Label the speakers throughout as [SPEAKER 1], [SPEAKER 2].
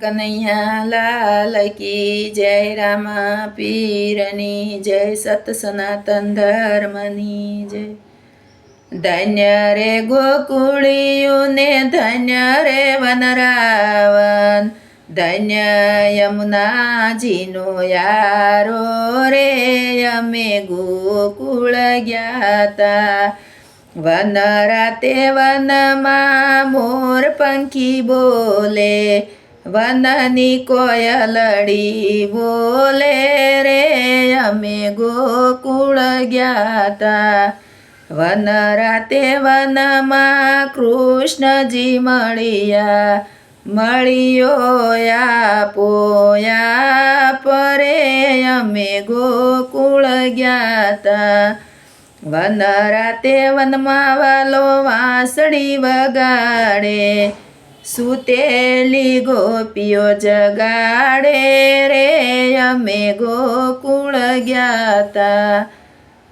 [SPEAKER 1] કનૈયા લાલ કી જય રામા પીરની જય સત સનાતન ધર્મની જય ધન્ય રે ગોકુળિયુને ધન્ય રે વનરાવન ધન્ય યમુનાજીનો યારો રે અમે ગોકુળ જ્ઞાતા વન રાતે વનમાં મોર પંખી બોલે વનની કોયલડી બોલે રે, અમે ગોકુળ ગયા વન રાતે વનમાં કૃષ્ણજી મળ્યા. મળ્યો પોયા પરે, અમે ગોકુળ ગયા વન રાતે વનમાં વાલો વાંસળી વગાડે. સુતેલી ગોપીઓ જગાડે રે, અમે ગોકુળ ગયા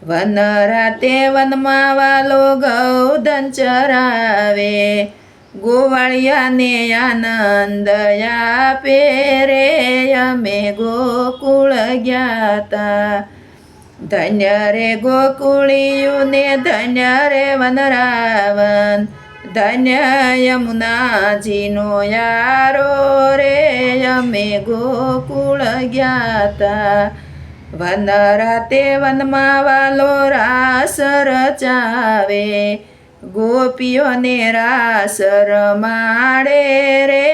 [SPEAKER 1] વન રાતે વનમાં વાલો ગૌધન ચરાવે, ગોવાળિયાને આનંદ આપે રે, અમે ગોકુળ ગયા ધન્ય રે ગોકુળિયુને, ધન્ય રે વનરાવન ધન્ય યમુનાજીનો યારો રે અમે ગોકુળ જ્ઞાતા વન રાતે વનમાં વાલો રાસ રચાવે ગોપીઓને રાસ રમાડે રે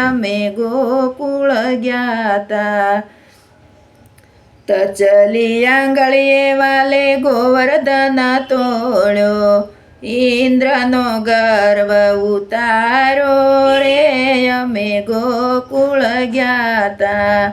[SPEAKER 1] અમે ગોકુળ જ્ઞાતા તચલી આંગળીએ વાલે ગોવર્ધન તોળ્યો ઇન્દ્રનો ગર્વ ઉતારો રે, અમે ગોકુળ જ્ઞાતા.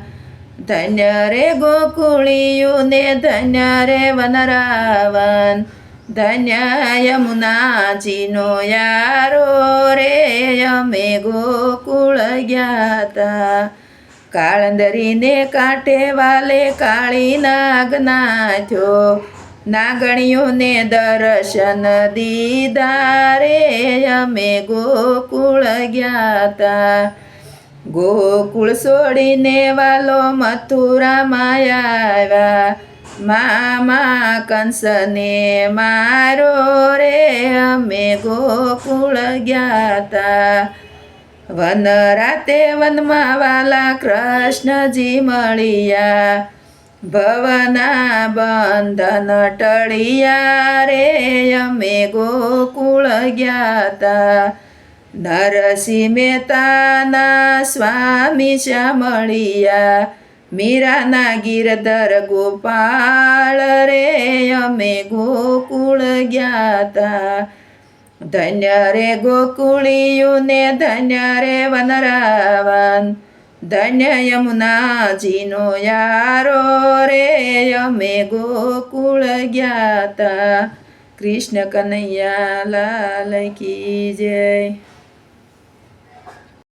[SPEAKER 1] ધન્ય રે ગોકુળિયું ને ધન્ય રે વનરાવન. ધન્ય યમુનાજીનો યારો રે, અમે ગોકુળ જ્ઞાતા. કાળંદરીને કાંઠે વાલે કાળી નાગ નાથ્યો નાગણીઓને દર્શન દીધા રે અમે ગોકુળ ગયા તા ગોકુળ છોડીને વાલો મથુરામાં આવ્યા. મામા કંસને મારો રે, અમે ગોકુળ ગયા તા વન રાતે વનમાં વાલા કૃષ્ણજી મળ્યા. ભવના બંધન ટળિયા રે, અમે ગોકુળ ગયા તા નરસિંહ મહેતાના સ્વામી શા મળ્યા મીરાના ગિરધર ગોપાળ રે, અમે ગોકુળ ગયા તા ધન્ય રે ગોકુળિયું ને ધન્ય રે વનરાવન. ધન્ય યમુનાજીનો યારો રે અમે ગોકુળ ગયા તા કૃષ્ણ કનૈયા લાલ કી જય